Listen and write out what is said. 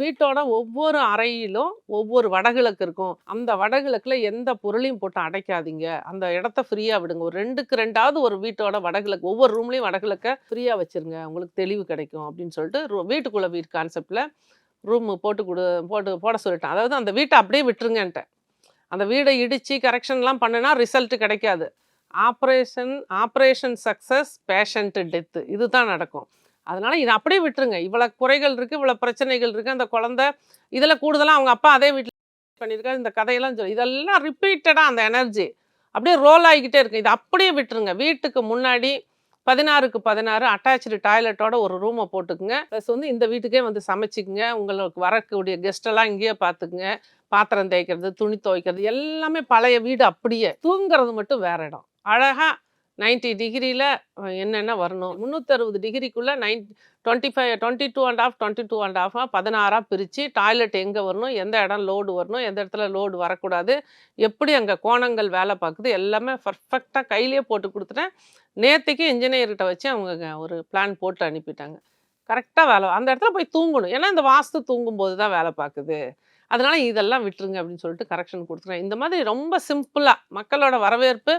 வீட்டோட ஒவ்வொரு அறையிலும் ஒவ்வொரு வடகிழக்கு இருக்கும். அந்த வடகிழக்குல எந்த பொருளையும் போட்டு அடைக்காதீங்க. அந்த இடத்த ஃப்ரீயா விடுங்க. ஒரு ரெண்டுக்கு ரெண்டாவது ஒரு வீட்டோட வடகிழக்கு ஒவ்வொரு ரூம்லயும் வடகிழக்க ஃப்ரீயா வச்சிருங்க. உங்களுக்கு தெளிவு கிடைக்கும் அப்படின்னு சொல்லிட்டு ரூ- வீட்டுக்குள்ள வீட்டு கான்செப்ட்ல ரூம் போட்டு கொடு போட்டு போட சொல்லிட்டேன். அதாவது அந்த வீட்டை அப்படியே விட்டுருங்கன்ட்டேன். அந்த வீடை இடிச்சு கரெக்ஷன்லாம் பண்ணுனா ரிசல்ட் கிடைக்காது. Operation operation success patient death இதுதான் நடக்கும். அதனால் இதை அப்படியே விட்டுருங்க. இவ்வளோ குறைகள் இருக்குது இவ்வளோ பிரச்சனைகள் இருக்குது அந்த குழந்தை இதில் கூடுதலாக அவங்க அப்பா அதே வீட்டில் பண்ணியிருக்காரு. இந்த கதையெல்லாம் சொல்லி இதெல்லாம் ரிப்பீட்டடாக அந்த எனர்ஜி அப்படியே ரோல் ஆகிக்கிட்டே இருக்கு. இது அப்படியே விட்டுருங்க. வீட்டுக்கு முன்னாடி பதினாறுக்கு பதினாறு அட்டாச்சு டாய்லெட்டோட ஒரு ரூமை போட்டுக்குங்க. ப்ளஸ் வந்து இந்த வீட்டுக்கே வந்து சமைச்சிக்குங்க. உங்களுக்கு வரக்கூடிய கெஸ்டெல்லாம் இங்கேயே பார்த்துக்குங்க. பாத்திரம் தேய்க்கிறது துணி துவைக்கிறது எல்லாமே பழைய வீடு அப்படியே. தூங்குறது மட்டும் வேற இடம். அழகாக 90 டிகிரியில் என்னென்ன வரணும்? முந்நூற்றறுபது டிகிரிக்குள்ளே nine twenty five twenty two and half twenty two and ஆஃபாக பதினாறாக பிரித்து டாய்லெட் எங்கே வரணும்? எந்த இடம் லோடு வரணும்? எந்த இடத்துல லோடு வரக்கூடாது? எப்படி அங்கே கோணங்கள் வேலை பார்க்குது? எல்லாமே பர்ஃபெக்டாக கையிலேயே போட்டு கொடுத்துட்டேன் நேற்றுக்கு இன்ஜினியர்கிட்ட வச்சு அவங்க ஒரு பிளான் போட்டு அனுப்பிட்டாங்க. கரெக்டாக வேலை அந்த இடத்துல போய் தூங்கணும். ஏன்னா இந்த வாஸ்து தூங்கும்போது தான் வேலை பார்க்குது. அதனால் இதெல்லாம் விட்டுருங்க அப்படின்னு சொல்லிட்டு கரெக்ஷன் கொடுத்துருவேன் இந்த மாதிரி ரொம்ப சிம்பிளாக மக்களோட வரவேற்பு